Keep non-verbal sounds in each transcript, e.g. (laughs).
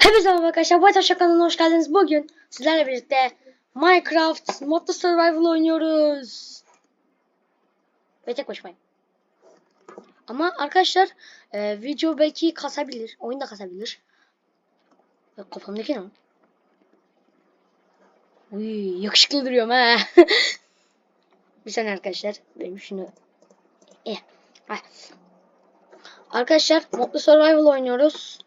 Hepinize merhaba arkadaşlar. Bu Ateş kanalına hoş geldiniz. Bugün sizlerle birlikte Minecraft Modda Survival oynuyoruz. Ve tek başımayım. Ama arkadaşlar e, video belki kasabilir. Oyun da kasabilir. Ya, kafamdaki ne? Uy, yakışıklı duruyorum ha. (laughs) Bir saniye arkadaşlar. Benim şunu... Eh. Ay. Arkadaşlar Modda Survival oynuyoruz.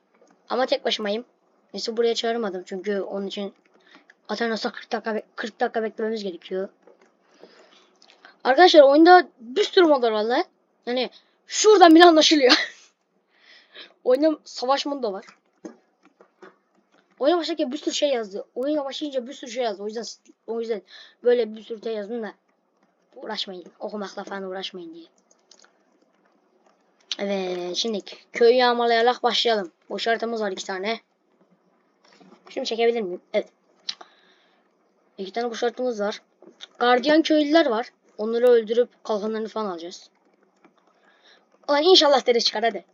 Ama tek başımayım. Neyse buraya çağırmadım çünkü onun için Atanas'a 40 dakika, be- 40 dakika beklememiz gerekiyor. Arkadaşlar oyunda bir sürü mod var valla. Yani şuradan bile anlaşılıyor. (laughs) oyunda savaş modu da var. Oyuna başlarken bir sürü şey yazdı. Oyuna başlayınca bir sürü şey yazdı. O yüzden o yüzden böyle bir sürü şey yazdım da uğraşmayın. Okumakla falan uğraşmayın diye. Evet şimdi köyü yağmalayarak başlayalım. Boş haritamız var iki tane. Şunu çekebilir miyim? Evet. İki tane kuş haritamız var. Gardiyan köylüler var. Onları öldürüp kalkanlarını falan alacağız. Ulan inşallah deri çıkar hadi.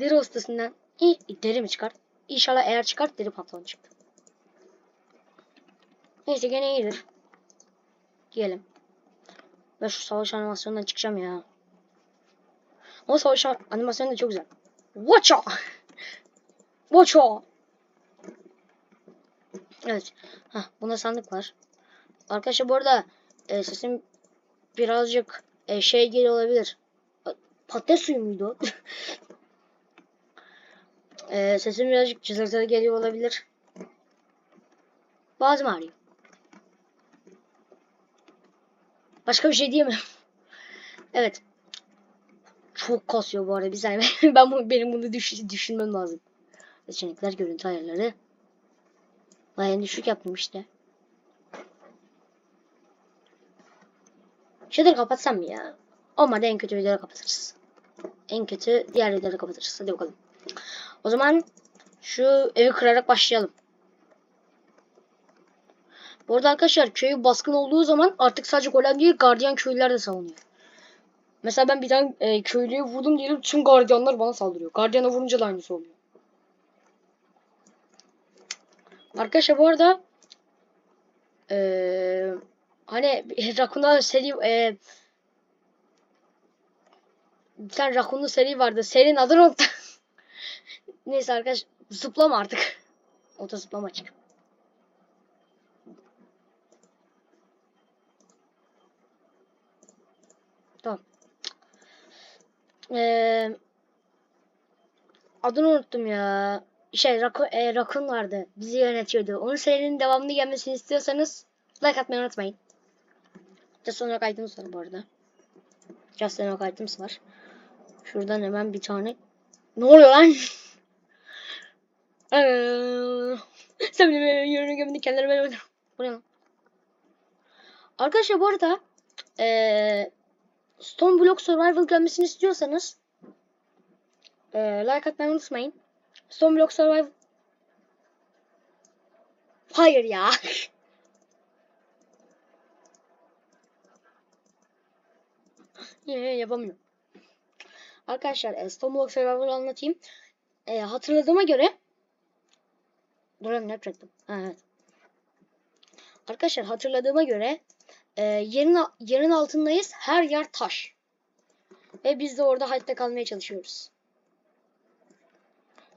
Deri ustasından iyi deri mi çıkar? İnşallah eğer çıkar deri pantolon çıktı. Neyse gene iyidir. Diyelim. Ben şu savaş animasyonundan çıkacağım ya. O savaş animasyonu da çok güzel. Watcha! (laughs) Watcha! Evet. Hah, bunda sandık var. Arkadaşlar bu arada e, sesim birazcık e, şey geliyor olabilir. Patates suyu muydu (laughs) e, sesim birazcık cızırtılı geliyor olabilir. Boğazım ağrıyor. Başka bir şey diyemem. (laughs) evet. Çok kasıyor bu arada bir saniye. (laughs) ben bu, benim bunu düş, düşünmem lazım. Seçenekler, görüntü ayarları. Bayağı düşük yaptım işte. Şuraları kapatsam ya? Olmadı en kötü videoları kapatırız. En kötü diğer videoları kapatırız. Hadi bakalım. O zaman şu evi kırarak başlayalım. Bu arada arkadaşlar köyü baskın olduğu zaman artık sadece golem değil gardiyan köylüler de savunuyor. Mesela ben bir tane e, köylüye vurdum diyelim tüm gardiyanlar bana saldırıyor. Gardiyana vurunca da aynısı oluyor. Arkadaşlar bu arada eee hani Rakun'da seri eee bir tane Rakun'lu seri vardı. Serinin adını unuttum. (laughs) Neyse arkadaş zıplama artık. (laughs) Ota zıplama çık. Tamam. Eee adını unuttum ya şey Rakun, e, Rakun vardı. Bizi yönetiyordu. Onun serinin devamını gelmesini istiyorsanız like atmayı unutmayın. Just items var bu arada. Just items var. Şuradan hemen bir tane. Ne oluyor lan? Eee, Sen benim yönünü gömdün kendileri ben? Arkadaşlar bu arada eee Stone Block Survival gelmesini istiyorsanız eee like atmayı unutmayın. Stone Block Survival. Hayır ya. Yine (laughs) yapamıyorum. Arkadaşlar e, Stone Block Survival anlatayım. E, hatırladığıma göre Dur ne yapacaktım? Evet. Arkadaşlar hatırladığıma göre e, yerin, yerin altındayız. Her yer taş. Ve biz de orada hayatta kalmaya çalışıyoruz.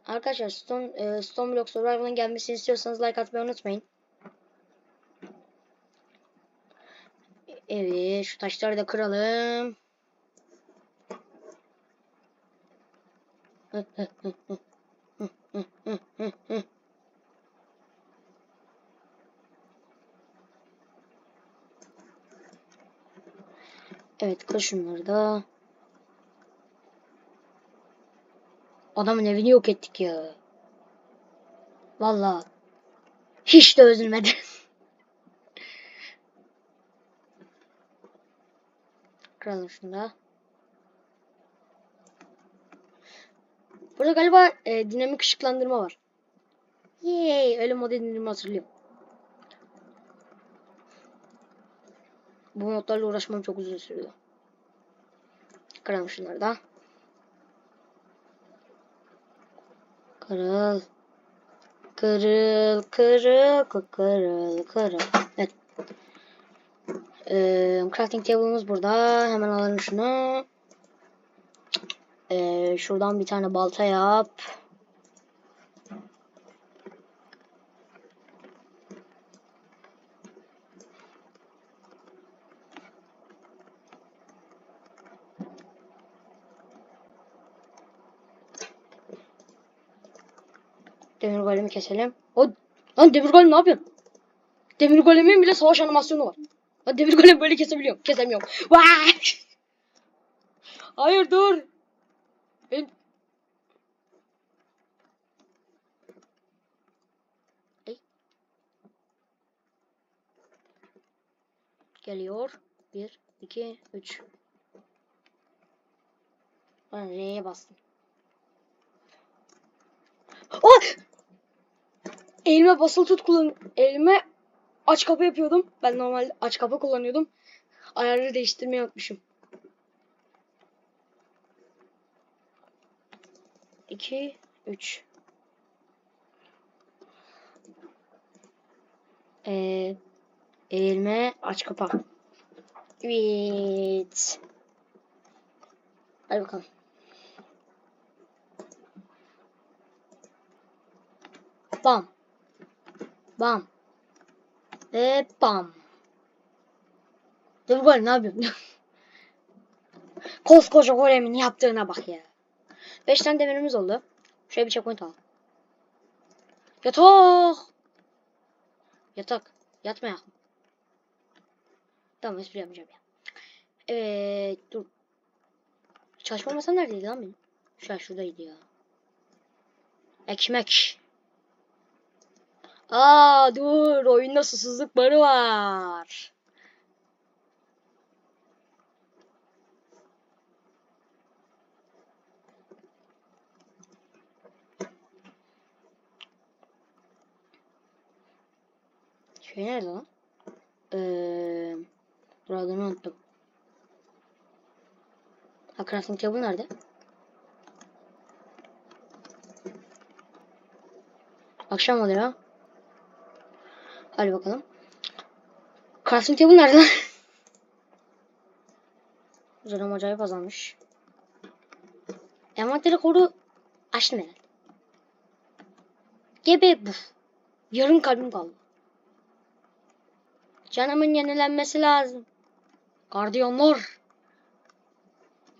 Arkadaşlar Stone, e, Stone Block Survival'ın gelmesini istiyorsanız like atmayı unutmayın. Evet şu taşları da kıralım. Evet kır da. Adamın evini yok ettik ya. Vallahi hiç de üzülmedi. (laughs) Kıralım şunu da. Burada galiba e, dinamik ışıklandırma var. Yay, öyle mod edindirme hatırlıyorum. Bu modlarla uğraşmam çok uzun sürüyor. Kıralım şunları da. Kırıl. Kırıl kırıl kı- kırıl kırıl. Evet. Ee, crafting table'ımız burada. Hemen alalım şunu. Ee, şuradan bir tane balta yap. Demir golemi keselim. O lan demir golem ne yapıyorsun? Demir golemin bile savaş animasyonu var. Lan demir golem böyle kesebiliyorum. Kesemiyorum. Hayır dur. Benim... Geliyor. Bir, iki, üç. Ben R'ye bastım. Oh! Elime basılı tut kullan. Elime aç kapı yapıyordum. Ben normal aç kapı kullanıyordum. Ayarları değiştirmeyi unutmuşum. 2 3 Ee, eğilme aç kapa. Evet. Hadi bakalım. Bam. Bam. Ve bam. Dur gol ne yapıyorsun? (laughs) Koskoca golemin yaptığına bak ya. 5 tane demirimiz oldu. Şöyle bir checkpoint al. Yatak. Yatak. Yatmaya. Tamam espri yapmayacağım ya. Evet dur. Çalışma masam neredeydi lan benim? Şu an şuradaydı ya. Ekmek. Aa dur oyunda susuzluk barı var. Şey nerede lan? Ee, dur adını unuttum. Ha crafting table nerede? Akşam oluyor. Hadi bakalım. Crafting table nerede lan? (laughs) Canım acayip azalmış. Envanteri koru açtım herhalde. Gebe bu. Yarım kalbim kaldı. Canımın yenilenmesi lazım. Gardiyanlar.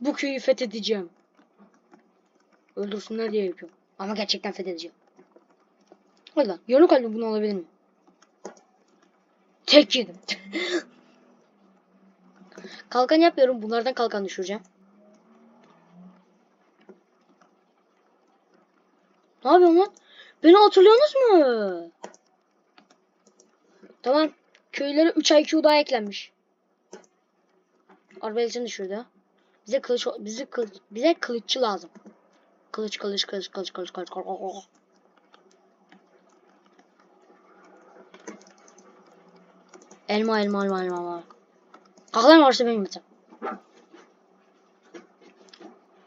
Bu köyü fethedeceğim. Öldürsünler diye yapıyorum. Ama gerçekten fethedeceğim. Hadi lan. Yarım kalbim bunu alabilir mi? Tek yedim. (laughs) kalkan yapıyorum. Bunlardan kalkan düşüreceğim. Ne yapıyorsun lan? Beni hatırlıyorsunuz mu? Tamam. Köylere 3 IQ daha eklenmiş. Arbeletini düşürdü. Bize kılıç bize kılıç bize kılıççı lazım. Kılıç kılıç kılıç kılıç kılıç kılıç. kılıç. Elma elma elma elma elma. Kalk orası benim yatağım.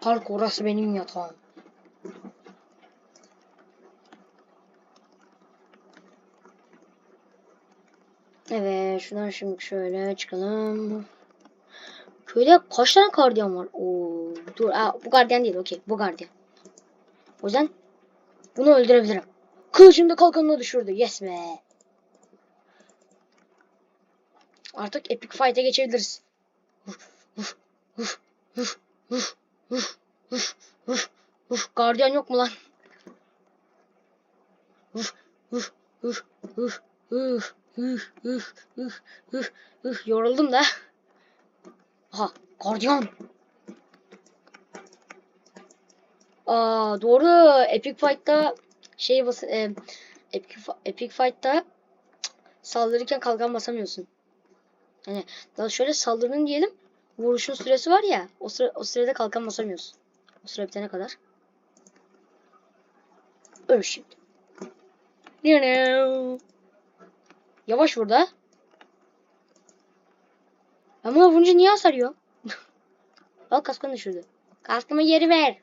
Kalk orası benim yatağım. Evet şuradan şimdi şöyle çıkalım. Köyde kaç tane gardiyan var? Oo, dur aa, bu gardiyan değil okey bu gardiyan. O yüzden bunu öldürebilirim. Kılıcım da kalkanını düşürdü. Yes be. Artık Epic Fight'e geçebiliriz. Gardiyan yok mu lan? Yoruldum da. Aha gardiyan. Aa doğru. Epic Fight'ta şey basın e, Epic, Epic Fight'ta saldırırken kalkan basamıyorsun. Hani daha şöyle saldırdın diyelim. Vuruşun süresi var ya. O sıra o sürede kalkan basamıyorsun. O süre bitene kadar. Öl şimdi. Yavaş burada. Ama vurunca niye hasar yiyor? (laughs) Al kaskını düşürdü. Kaskımı geri ver.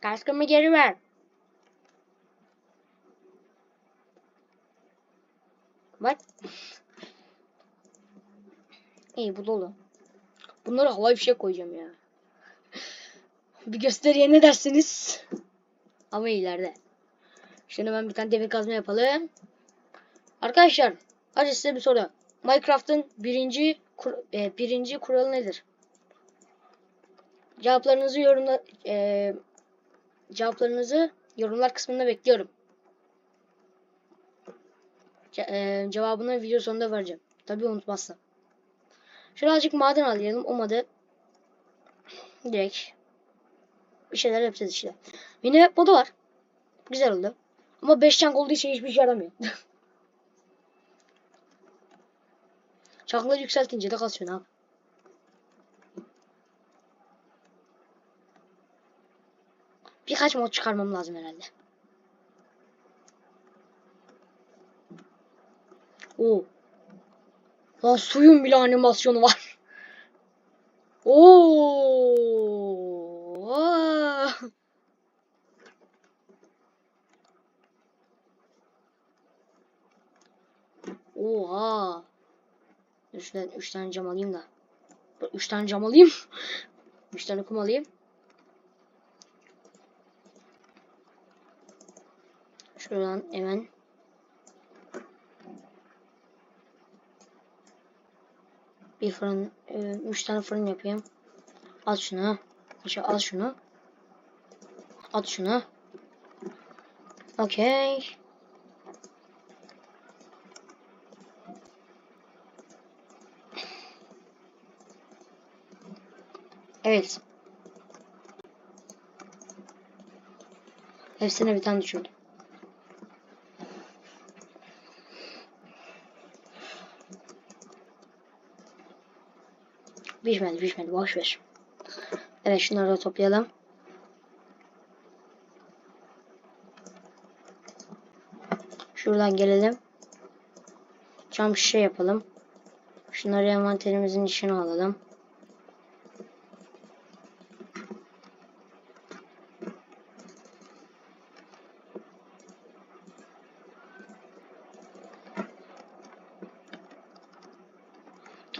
Kaskımı geri ver. Bak. İyi bu dolu. Bunlara havai fişek koyacağım ya. (laughs) Bir gösteriye ne dersiniz? Ama ileride. Şimdi hemen bir tane demir kazma yapalım. Arkadaşlar hadi size bir soru. Minecraft'ın birinci kur- e, birinci kuralı nedir? Cevaplarınızı yorumla e, cevaplarınızı yorumlar kısmında bekliyorum. Ce- e, cevabını video sonunda vereceğim. Tabii unutmazsam. Azıcık maden alayım. Olmadı. Direkt bir şeyler yapacağız işte. Yine modu var. Güzel oldu. Ama 5 çank olduğu için hiçbir şey yaramıyor. Çankları (laughs) yükseltince de kasıyor abi. Birkaç mod çıkarmam lazım herhalde. Oo. Lan suyun bile animasyonu var. (laughs) Oo. Aa. Oha. Üç, üç tane cam alayım da. Üç tane cam alayım. (laughs) üç tane kum alayım. Şuradan hemen. Bir fırın, e, üç tane fırın yapayım. Al şunu. Aşağı al şunu. At şunu. Okey. Evet. Hepsine bir tane düşürdüm. Pişmedi pişmedi boş ver. Evet şunları da toplayalım. Şuradan gelelim. Cam şişe yapalım. Şunları envanterimizin içine alalım.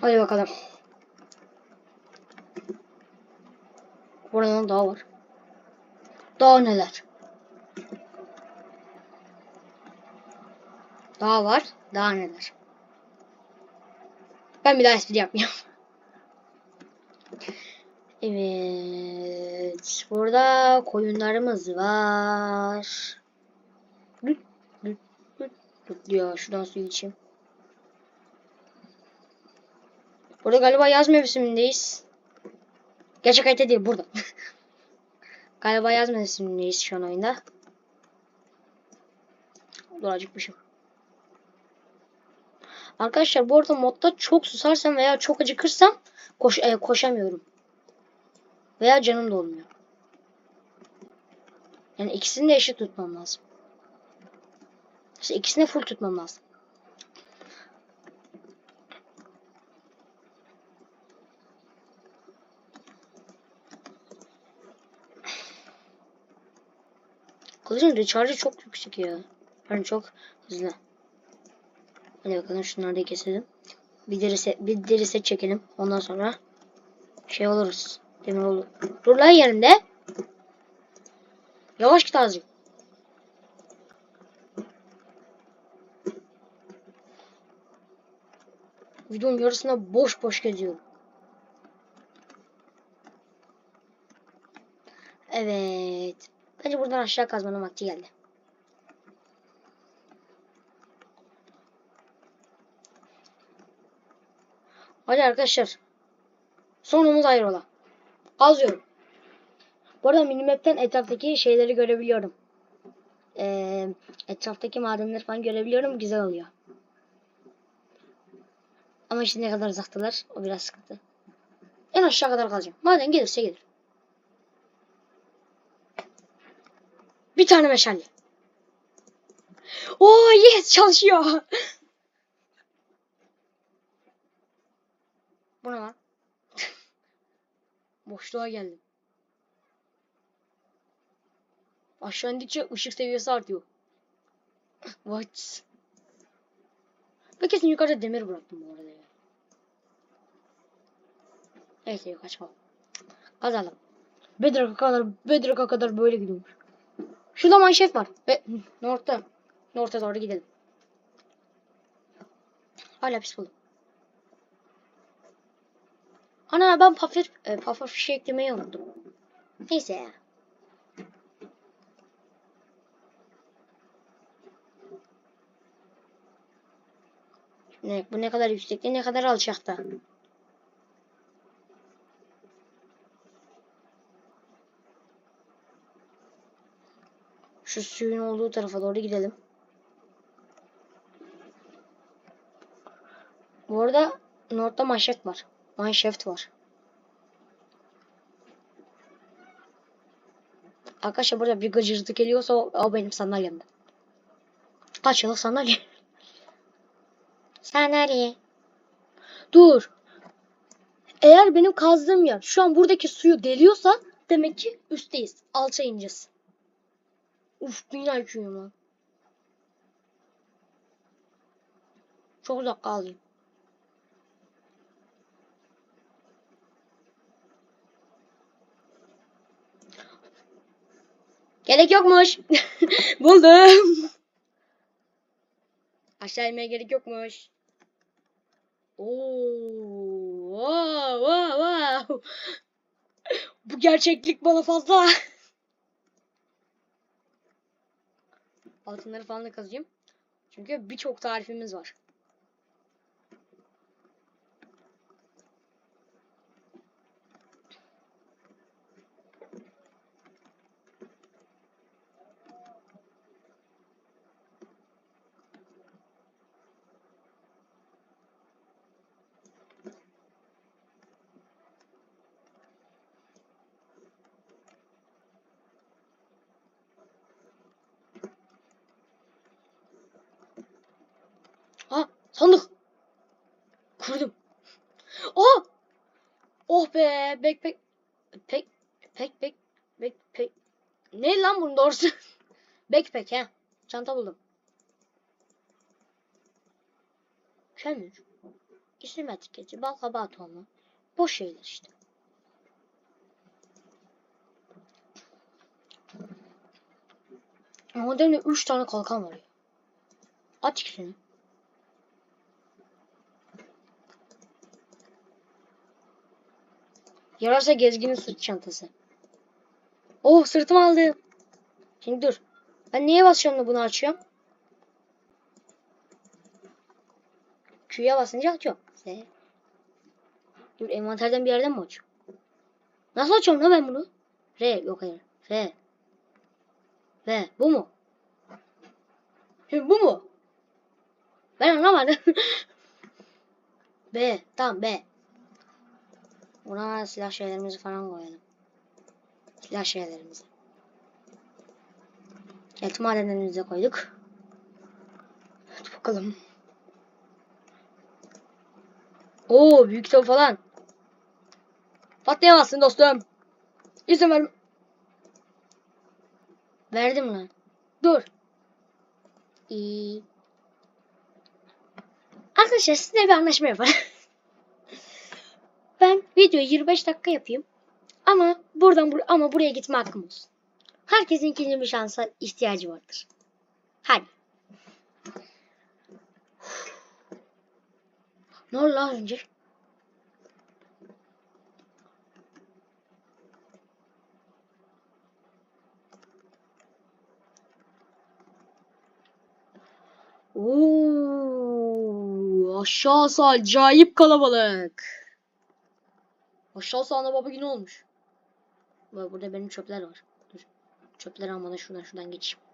Hadi bakalım. Buradan daha var. Daha neler? Daha var. Daha neler? Ben bir daha espri yapmayacağım. (laughs) Evet. Burada koyunlarımız var. Lüt, lüt, lüt, lüt diyor. Şuradan su içeyim. Burada galiba yaz mevsimindeyiz. Gerçek harita değil burada. (laughs) galiba yaz mevsimindeyiz şu an oyunda. Dur acıkmışım. Arkadaşlar bu arada modda çok susarsam veya çok acıkırsam koş e, koşamıyorum. Veya canım da olmuyor. Yani ikisini de eşit tutmam lazım. İşte ikisini full tutmam lazım. Kılıcın recharge'ı çok yüksek ya. Yani çok hızlı. Hadi bakalım şunları da keselim. Bir set, bir set çekelim. Ondan sonra şey oluruz. Demir olur. Dur lan yerinde. Yavaş git azıcık. Videonun yarısında boş boş geziyorum. Evet. Bence buradan aşağı kazmanın vakti geldi. Hadi arkadaşlar. Sonumuz ayrıla. Kazıyorum. Bu arada minimap'ten etraftaki şeyleri görebiliyorum. Ee, etraftaki madenleri falan görebiliyorum. Güzel oluyor. Ama işte ne kadar uzaktalar o biraz sıkıntı. En aşağı kadar kalacağım. Maden gelirse gelir. Bir tane meşale. Oo yes çalışıyor. Bu ne lan? Boşluğa geldim. Aşağı indikçe ışık seviyesi artıyor. What? Ve kesin yukarıda demir bıraktım bu arada ya. Neyse yok açma. Kazalım. Bedrock'a kadar, Bedrock'a kadar böyle gidiyormuş. Şurada manşet var. Ve North'ta. North'a doğru gidelim. Hala pis buldum. Ana ben puffer, e, puffer fişi eklemeyi unuttum. Neyse ya. Ne, bu ne kadar yüksekte ne kadar alçakta. Şu suyun olduğu tarafa doğru gidelim. Bu arada North'ta manşet var. Mineshaft var. Arkadaşlar burada bir gıcırtı geliyorsa o, o benim sandalyemden. Kaç yıllık sandalye? (laughs) Sandalye. Dur. Eğer benim kazdığım yer şu an buradaki suyu deliyorsa demek ki üstteyiz. Alça ineceğiz. Uf dünya yüküyorum lan. Çok uzak kaldım. Gerek yokmuş. (laughs) Buldum. Aşağı inmeye gerek yokmuş. Oo, wow, wow, wow. Bu gerçeklik bana fazla. Altınları falan da kazıyım. Çünkü birçok tarifimiz var. Ha sandık. Kurdum. Aa! Oh be backpack. Pek pek pek pek pek. Ne lan bunun doğrusu? (laughs) backpack he. Çanta buldum. Kömür. İsim etiketi, bal kabağı tohumu. Boş şeyler işte. Ama demin 3 tane kalkan var ya. At ikisini. Yararsa gezginin sırt çantası. Oh sırtım aldı. Şimdi dur. Ben neye basıyorum da bunu açıyorum? Q'ya basınca açıyorum. Z. Dur envanterden bir yerden mi açıyorum? Nasıl açıyorum lan ben bunu? R yok hayır. R. V. Bu mu? Şimdi bu mu? Ben anlamadım. (laughs) B. Tamam B. Buna silah şeylerimizi falan koyalım. Silah şeylerimizi. Evet madenlerimizi de koyduk. Hadi bakalım. Oo büyük top falan. Patlayamazsın dostum. İzin ver. Verdim lan. Dur. İyi. Arkadaşlar sizinle bir anlaşma yapalım. (laughs) Ben videoyu 25 dakika yapayım. Ama buradan bur ama buraya gitme hakkım olsun. Herkesin ikinci bir şansa ihtiyacı vardır. Hadi. Ne oldu az önce? Oo, aşağısı acayip kalabalık. Aşağısı ana baba günü olmuş. Burada benim çöpler var. Dur. Çöpleri almadan şuradan şuradan geçeyim.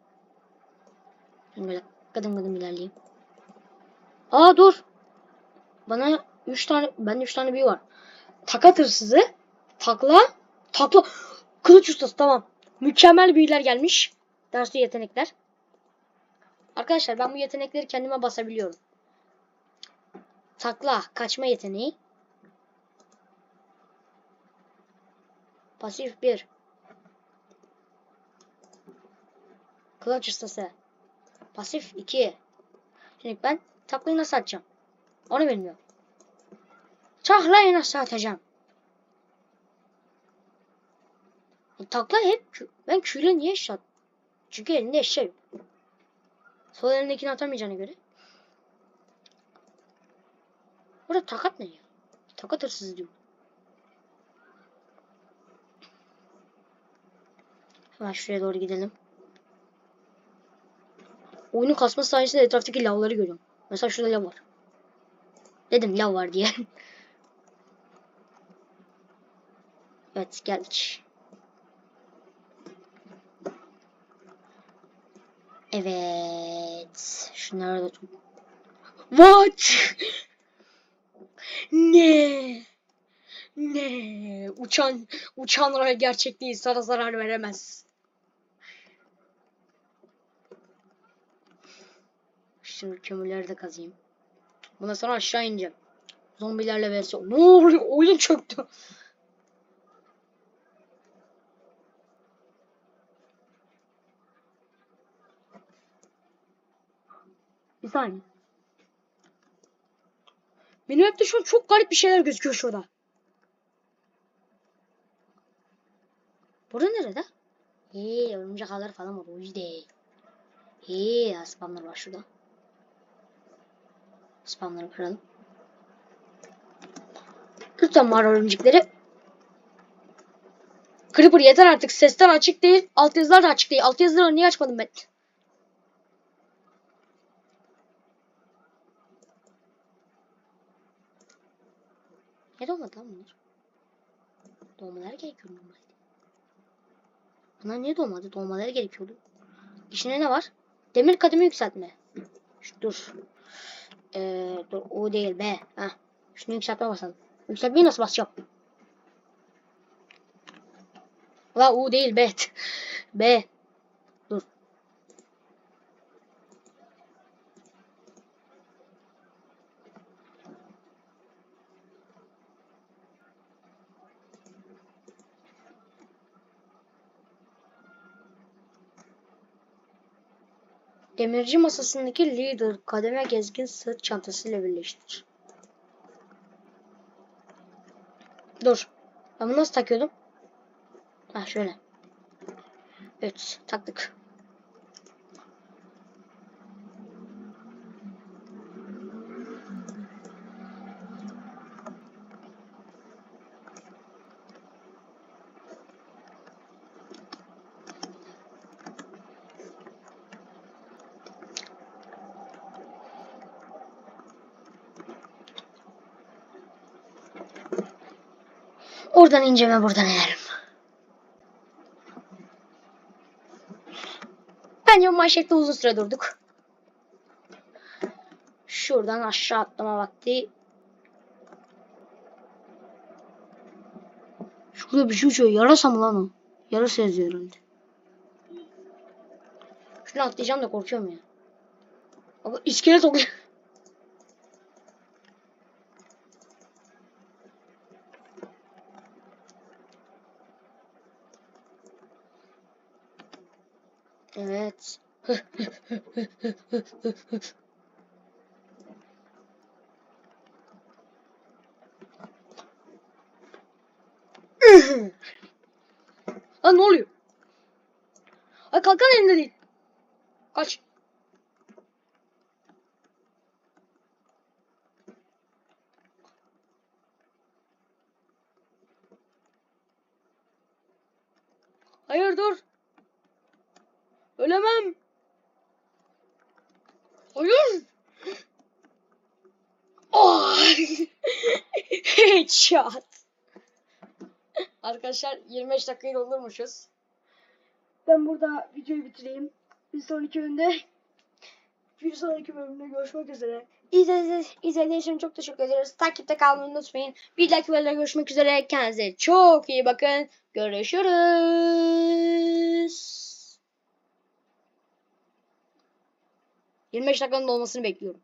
Ben böyle gıdım gıdım ilerleyeyim. Aa dur. Bana 3 tane ben 3 tane büyü var. Takat hırsızı. Takla. Takla. Kılıç ustası tamam. Mükemmel büyüler gelmiş. Dersli yetenekler. Arkadaşlar ben bu yetenekleri kendime basabiliyorum. Takla. Kaçma yeteneği. Pasif 1. Kılıç ustası. Pasif 2. Şimdi ben taklayı nasıl atacağım? Onu bilmiyorum. Çaklayın aşağı atacağım. Takla hep ben küyle niye şat? Çünkü elinde eşya yok. Sol elindekini atamayacağına göre. Burada takat ne ya? Takat hırsızı diyor. Hemen şuraya doğru gidelim. Oyunun kasması sayesinde etraftaki lavları görüyorum. Mesela şurada lav var. Dedim lav var diye. (laughs) evet geldik. Evet. Şunları da. What? (laughs) ne? Ne? Uçan uçan ray gerçek değil. Sana zarar veremez. Şimdi kömürleri de kazayım. Bundan sonra aşağı ineceğim. Zombilerle versiyon. Ne oluyor? Oyun çöktü. Bir saniye. Benim hep de şu an çok garip bir şeyler gözüküyor şurada. Burada nerede? Hee örümcek ağları falan var o yüzden. Hee spamlar var şurada. Spamları kıralım. Lütfen mağara örümcekleri. Creeper yeter artık. Sesten açık değil. Alt yazılar da açık değil. Alt yazıları niye açmadım ben? Ne doğmadı lan bunlar? Doğmaları gerekiyor normalde. Bunlar niye doğmadı? Doğmaları gerekiyordu. İçinde ne var? Demir kademi yükseltme. Dur. Ee, dur o değil be. Heh. Şunu yükseltme basalım. Yükseltmeyi nasıl basacağım? La U değil B. (laughs) B. Dur. Demirci masasındaki lider kademe gezgin sırt çantasıyla birleştir. Dur. Ben bunu nasıl takıyordum? Ha şöyle. Evet taktık. Oradan inceme buradan inerim. Bence bu manşette uzun süre durduk. Şuradan aşağı atlama vakti. Şurada bir şey uçuyor. Yarasa mı lan o? Yarasa yazıyor herhalde. Şunu atlayacağım da korkuyorum ya. Ama iskelet oluyor. Evet. (laughs) Lan ne oluyor? Ay kalkan elinde değil. Kaç. Hayır dur. Ölemem. Hayır. Oh. Headshot. Arkadaşlar 25 dakikayı doldurmuşuz. Ben burada videoyu bitireyim. Bir sonraki bölümde bir sonraki bölümde görüşmek üzere. İzlediğiniz, izlediğiniz için çok teşekkür ederiz. Takipte kalmayı unutmayın. Bir dahaki bölümde görüşmek üzere. Kendinize çok iyi bakın. Görüşürüz. 25 dakikanın dolmasını bekliyorum.